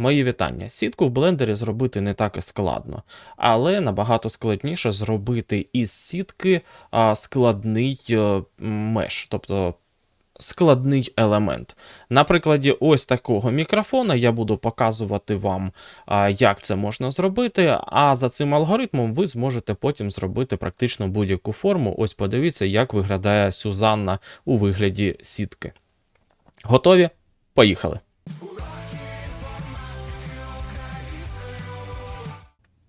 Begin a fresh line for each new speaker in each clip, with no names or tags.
Мої вітання. Сітку в блендері зробити не так і складно, але набагато складніше зробити із сітки складний е, меш, тобто складний елемент. На прикладі ось такого мікрофона я буду показувати вам, як це можна зробити. А за цим алгоритмом ви зможете потім зробити практично будь-яку форму. Ось подивіться, як виглядає Сюзанна у вигляді сітки. Готові? Поїхали!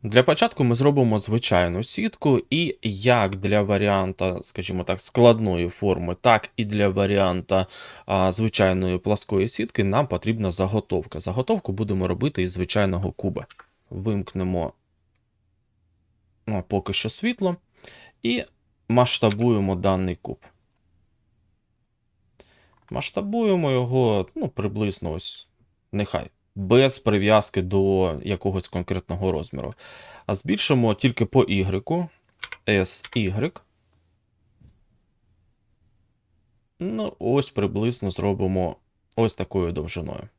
Для початку ми зробимо звичайну сітку, і як для варіанта, скажімо так, складної форми, так і для варіанта а, звичайної пласкої сітки нам потрібна заготовка. Заготовку будемо робити із звичайного куба. Вимкнемо ну, поки що світло і масштабуємо даний куб. Масштабуємо його ну, приблизно ось нехай без прив'язки до якогось конкретного розміру. А збільшимо тільки по Y. SY. Ну, ось приблизно зробимо ось такою довжиною.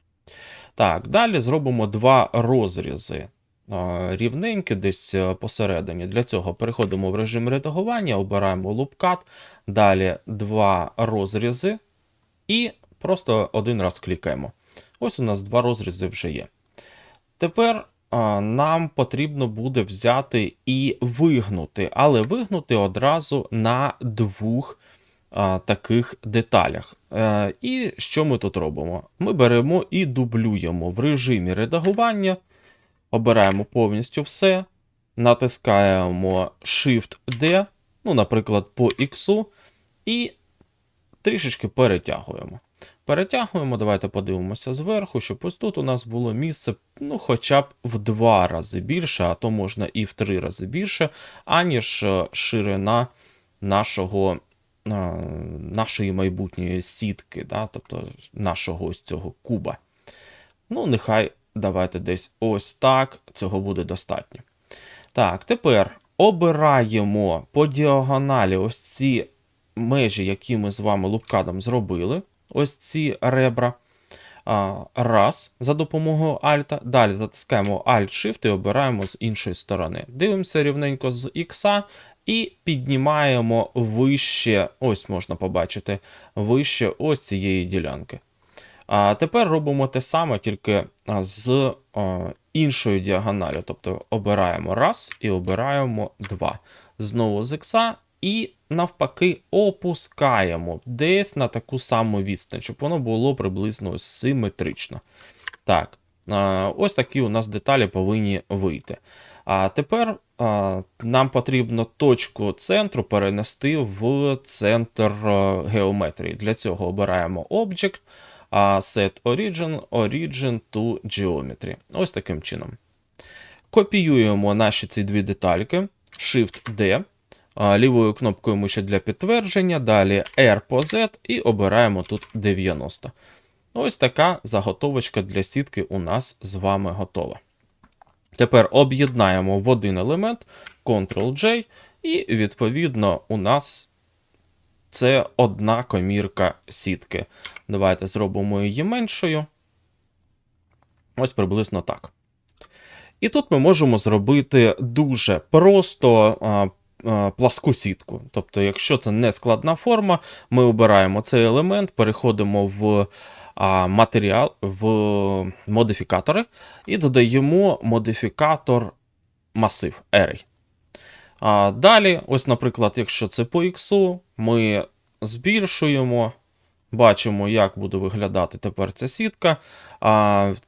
Так, далі зробимо два розрізи. Рівненькі десь посередині. Для цього переходимо в режим редагування, обираємо лупкат, далі два розрізи і просто один раз клікаємо. Ось у нас два розрізи вже є. Тепер нам потрібно буде взяти і вигнути, але вигнути одразу на двох таких деталях. І що ми тут робимо? Ми беремо і дублюємо в режимі редагування, обираємо повністю все, натискаємо Shift-D, ну, наприклад, по X, і трішечки перетягуємо. Перетягуємо, давайте подивимося зверху, щоб ось тут у нас було місце, ну, хоча б в два рази більше, а то можна і в три рази більше, аніж е, ширина нашого, е, нашої майбутньої сітки, да, тобто нашого ось цього куба. Ну, нехай давайте десь ось так, цього буде достатньо. Так, тепер обираємо по діагоналі ось ці межі, які ми з вами лупкадом зробили ось ці ребра. Раз за допомогою Альта. Далі затискаємо Alt-Shift і обираємо з іншої сторони. Дивимося рівненько з X і піднімаємо вище, ось можна побачити, вище ось цієї ділянки. А Тепер робимо те саме, тільки з іншою діагоналю. Тобто обираємо раз і обираємо два. Знову з X і навпаки опускаємо десь на таку саму відстань, щоб воно було приблизно симетрично. Так, ось такі у нас деталі повинні вийти. А тепер нам потрібно точку центру перенести в центр геометрії. Для цього обираємо Object, Set Origin, Origin to Geometry. Ось таким чином. Копіюємо наші ці дві детальки, Shift-D лівою кнопкою миші для підтвердження, далі R по Z і обираємо тут 90. Ось така заготовочка для сітки у нас з вами готова. Тепер об'єднаємо в один елемент Ctrl-J, і, відповідно, у нас це одна комірка сітки. Давайте зробимо її меншою. Ось приблизно так. І тут ми можемо зробити дуже просто пласку сітку. Тобто, якщо це не складна форма, ми обираємо цей елемент, переходимо в матеріал, в модифікатори і додаємо модифікатор масив Array. Далі, ось, наприклад, якщо це по X, ми збільшуємо Бачимо, як буде виглядати тепер ця сітка.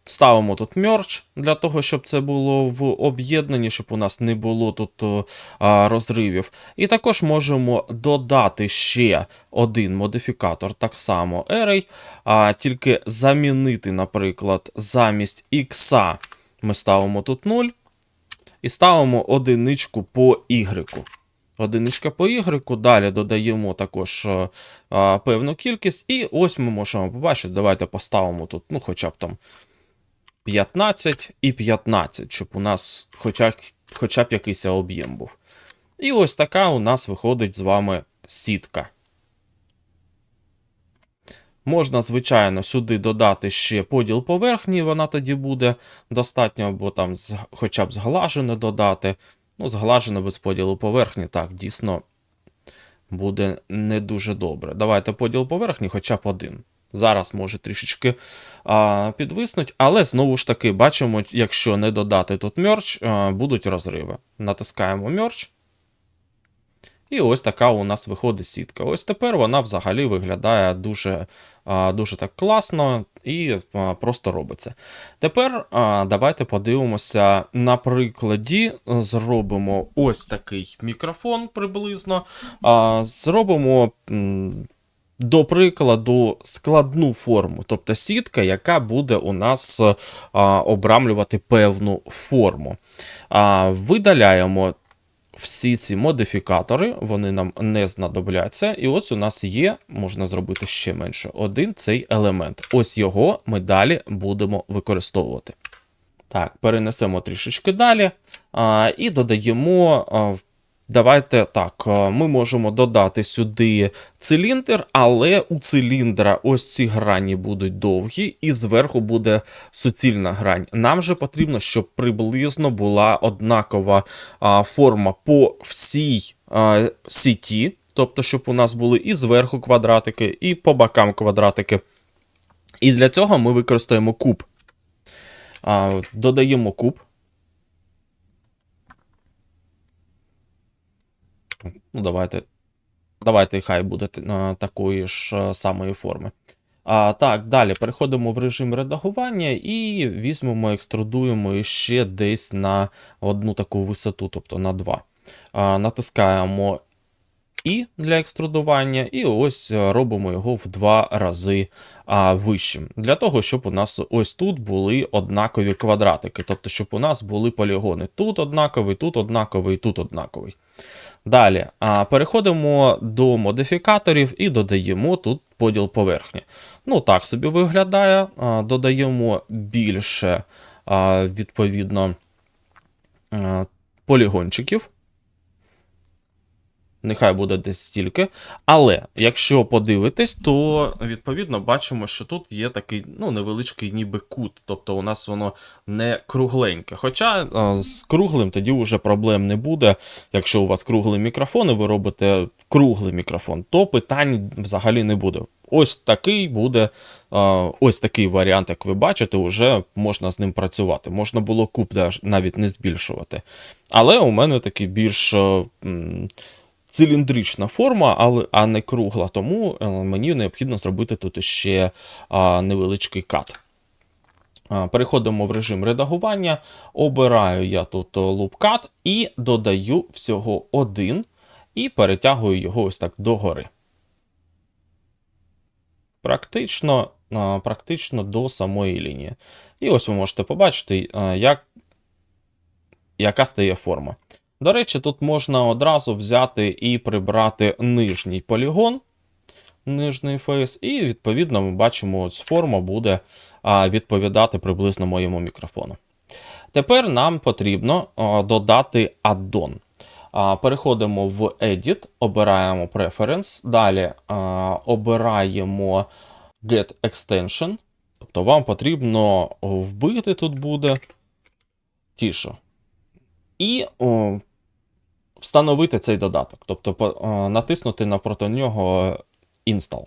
Ставимо тут мерч для того, щоб це було в об'єднанні, щоб у нас не було тут розривів. І також можемо додати ще один модифікатор, так само Array, тільки замінити, наприклад, замість X ми ставимо тут 0 і ставимо одиничку по Y. Одиничка по Y, далі додаємо також а, е, певну кількість, і ось ми можемо побачити, давайте поставимо тут, ну, хоча б там 15 і 15, щоб у нас хоча, хоча б якийсь об'єм був. І ось така у нас виходить з вами сітка. Можна, звичайно, сюди додати ще поділ поверхні, вона тоді буде достатньо, або там хоча б зглажене додати. Ну, зглажено без поділу поверхні, так, дійсно буде не дуже добре. Давайте поділ поверхні хоча б один. Зараз може трішечки а, підвиснуть, але знову ж таки бачимо, якщо не додати тут мерч, а, будуть розриви. Натискаємо мерч. І ось така у нас виходить сітка. Ось тепер вона взагалі виглядає дуже, дуже так класно і просто робиться. Тепер давайте подивимося на прикладі. Зробимо ось такий мікрофон приблизно. Зробимо. До прикладу, складну форму, тобто сітка, яка буде у нас обрамлювати певну форму. Видаляємо всі ці модифікатори, вони нам не знадобляться. І ось у нас є, можна зробити ще менше, один цей елемент. Ось його ми далі будемо використовувати. Так, перенесемо трішечки далі а, і додаємо. Давайте так, ми можемо додати сюди циліндр, але у циліндра ось ці грані будуть довгі, і зверху буде суцільна грань. Нам же потрібно, щоб приблизно була однакова форма по всій сіті, тобто, щоб у нас були і зверху квадратики, і по бокам квадратики. І для цього ми використаємо куб. Додаємо куб. Ну, давайте. Давайте хай буде а, такої ж а, самої форми. А, так, далі переходимо в режим редагування і візьмемо, екструдуємо ще десь на одну таку висоту, тобто на 2. А, натискаємо І для екструдування, і ось робимо його в два рази а, вищим. Для того, щоб у нас ось тут були однакові квадратики, тобто, щоб у нас були полігони. Тут однаковий, тут однаковий, тут однаковий. Далі переходимо до модифікаторів і додаємо тут поділ поверхні. Ну, так собі виглядає. Додаємо більше, відповідно, полігончиків. Нехай буде десь стільки. Але якщо подивитись, то відповідно бачимо, що тут є такий ну, невеличкий ніби кут. Тобто у нас воно не кругленьке. Хоча з круглим тоді вже проблем не буде. Якщо у вас круглий мікрофон і ви робите круглий мікрофон, то питань взагалі не буде. Ось такий буде, ось такий варіант, як ви бачите, вже можна з ним працювати. Можна було куб навіть не збільшувати. Але у мене такий більш. Циліндрична форма, але, а не кругла, тому е, мені необхідно зробити тут ще невеличкий кат. Переходимо в режим редагування, обираю я тут лупкат і додаю всього один, і перетягую його ось так догори. Практично, практично до самої лінії. І ось ви можете побачити, як, яка стає форма. До речі, тут можна одразу взяти і прибрати нижній полігон, нижній фейс, і відповідно ми бачимо, ось форма буде відповідати приблизно моєму мікрофону. Тепер нам потрібно додати аддон. Переходимо в Edit, обираємо Preference, далі обираємо Get Extension. Тобто вам потрібно вбити тут буде тішу. І о, встановити цей додаток, тобто о, натиснути навпроти нього Install.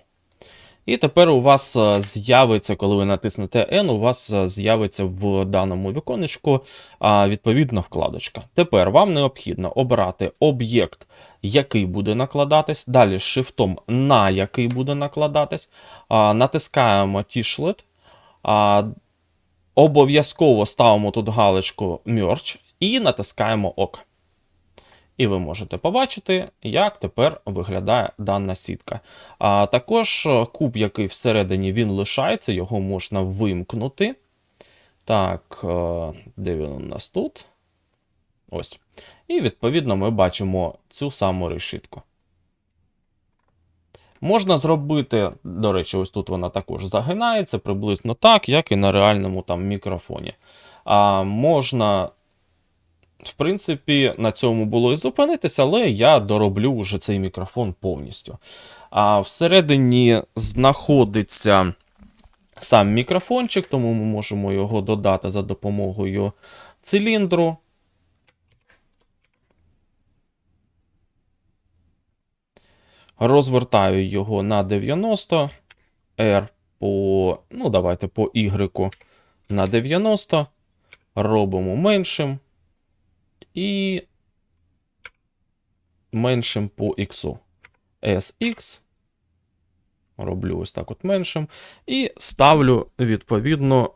І тепер у вас е, з'явиться, коли ви натиснете N, у вас е, з'явиться в даному віконечку відповідна вкладочка. Тепер вам необхідно обрати об'єкт, який буде накладатись, далі шифтом на який буде накладатись. Натискаємо Tishlet, обов'язково ставимо тут галочку Merge і натискаємо ОК. І ви можете побачити, як тепер виглядає дана сітка. А також е, куб, який всередині він лишається, його можна вимкнути. Так, е, де він у нас тут? Ось. І відповідно ми бачимо цю саму решітку. Можна зробити, до речі, ось тут вона також загинається приблизно так, як і на реальному там мікрофоні. А можна в принципі, на цьому було і зупинитися, але я дороблю вже цей мікрофон повністю. А всередині знаходиться сам мікрофончик, тому ми можемо його додати за допомогою циліндру. Розвертаю його на 90, R по, ну, давайте по Y на 90, робимо меншим і меншим по X. SX. Роблю ось так от меншим. І ставлю, відповідно,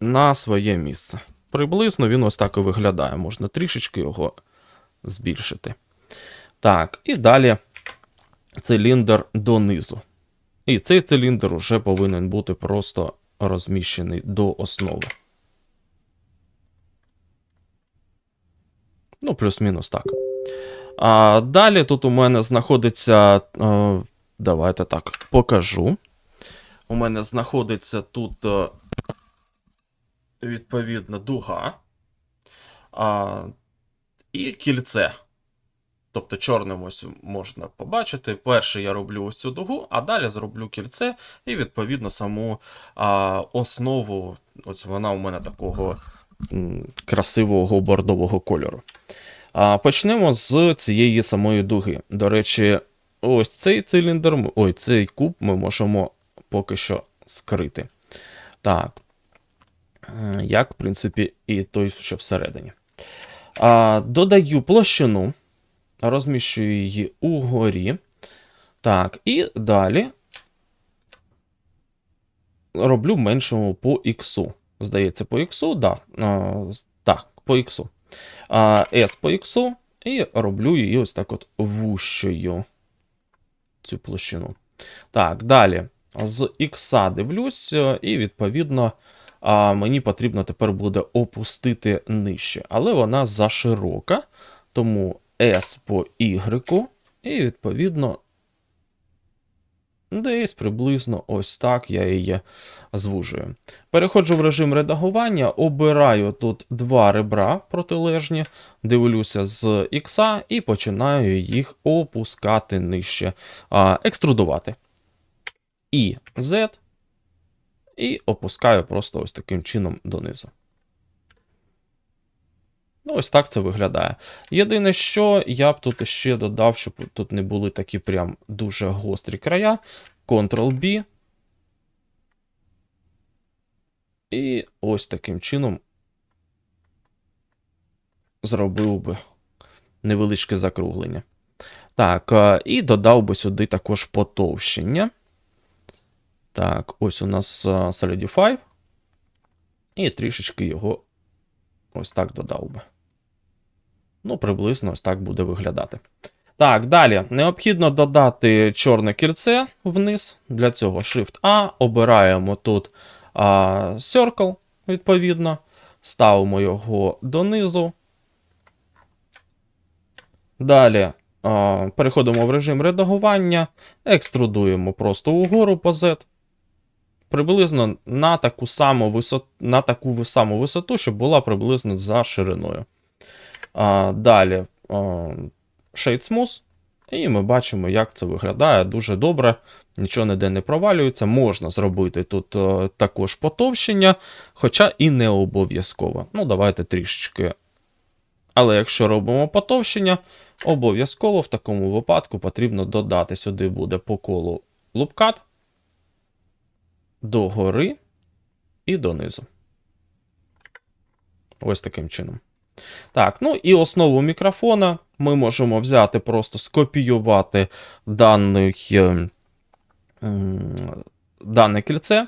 на своє місце. Приблизно він ось так і виглядає. Можна трішечки його збільшити. Так, і далі циліндр донизу. І цей циліндр вже повинен бути просто розміщений до основи. Ну, плюс-мінус так. А далі тут у мене знаходиться. Е, давайте так покажу. У мене знаходиться тут е, відповідно дуга а, і кільце. Тобто чорним ось можна побачити. Перше я роблю ось цю дугу, а далі зроблю кільце і, відповідно, саму а, основу. Ось вона у мене такого красивого бордового кольору. А, Почнемо з цієї самої дуги. До речі, ось цей циліндр, ой, цей куб ми можемо поки що скрити. Так. Е, Як, в принципі, і той, що всередині. А, Додаю площину, розміщую її угорі. Так, і далі роблю меншому по іксу. Здається, по іксу, да. Так, по іксу. S по іксу, і роблю її ось так от вущою. Цю площину. Так, далі. З ікса дивлюсь, е, і відповідно мені потрібно тепер буде опустити нижче. Але вона заширока, тому S по Y, і відповідно десь приблизно ось так я її звужую. Переходжу в режим редагування, обираю тут два ребра протилежні, дивлюся з X і починаю їх опускати нижче, екструдувати. І Z, і опускаю просто ось таким чином донизу. Ну, ось так це виглядає. Єдине, що я б тут ще додав, щоб тут не були такі прям дуже гострі края. Ctrl-B. І ось таким чином зробив би невеличке закруглення. Так, е, і додав би сюди також потовщення. Так, ось у нас е, Solidify. І трішечки його ось так додав би. Ну, приблизно ось так буде виглядати. Так, далі. Необхідно додати чорне кільце вниз. Для цього Shift-A. Обираємо тут а, Circle, відповідно. Ставимо його донизу. Далі а, переходимо в режим редагування, екструдуємо просто угору по Z. Приблизно на таку саму висоту, на таку саму висоту, щоб була приблизно за шириною. А, далі а, І ми бачимо, як це виглядає дуже добре. Нічого ніде не провалюється. Можна зробити тут е, також потовщення, хоча і не обов'язково. Ну, давайте трішечки. Але якщо робимо потовщення, обов'язково в такому випадку потрібно додати сюди буде по колу лупкат догори і донизу. Ось таким чином. Так, ну і основу мікрофона ми можемо взяти, просто скопіювати даний, е, дане кільце.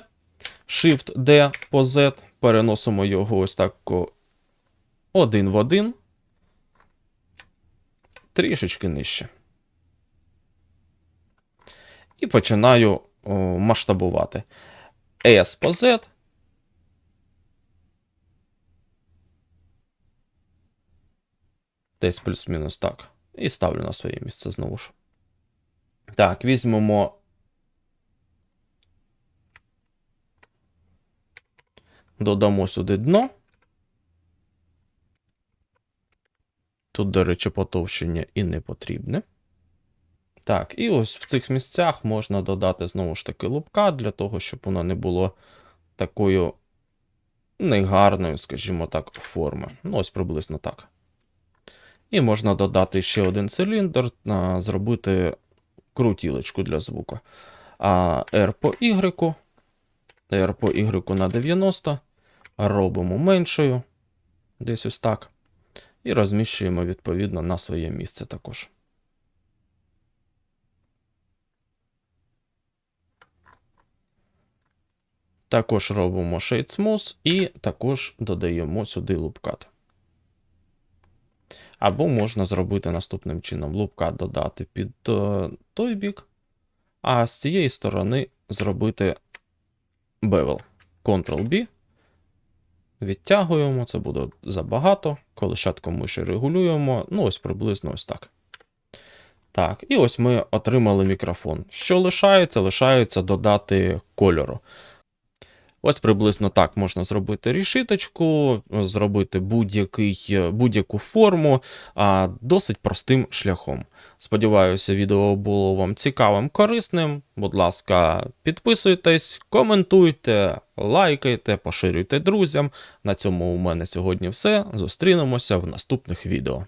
Shift-D по Z. Переносимо його ось так один в один. Трішечки нижче. І починаю масштабувати. S по Z. Десь плюс-мінус так. І ставлю на своє місце знову ж. Так, візьмемо. Додамо сюди дно. Тут, до речі, потовщення і не потрібне. Так, і ось в цих місцях можна додати знову ж таки лупка для того, щоб воно не було такою негарною, скажімо так, форми. Ну, ось приблизно так. І можна додати ще один циліндр, зробити крутілочку для звуку. А R по Y, R по Y на 90, робимо меншою, десь ось так. І розміщуємо відповідно на своє місце також. Також робимо Shade Smooth і також додаємо сюди лупкат. Або можна зробити наступним чином: лупкат додати під е, той бік, а з цієї сторони зробити bevel. Ctrl-B. Відтягуємо, це буде забагато. Колишатком миші регулюємо. Ну, ось приблизно ось так. Так, і ось ми отримали мікрофон. Що лишається? Лишається додати кольору. Ось приблизно так можна зробити рішиточку, зробити будь-яку форму а, досить простим шляхом. Сподіваюся, відео було вам цікавим, корисним. Будь ласка, підписуйтесь, коментуйте, лайкайте, поширюйте друзям. На цьому у мене сьогодні все. Зустрінемося в наступних відео.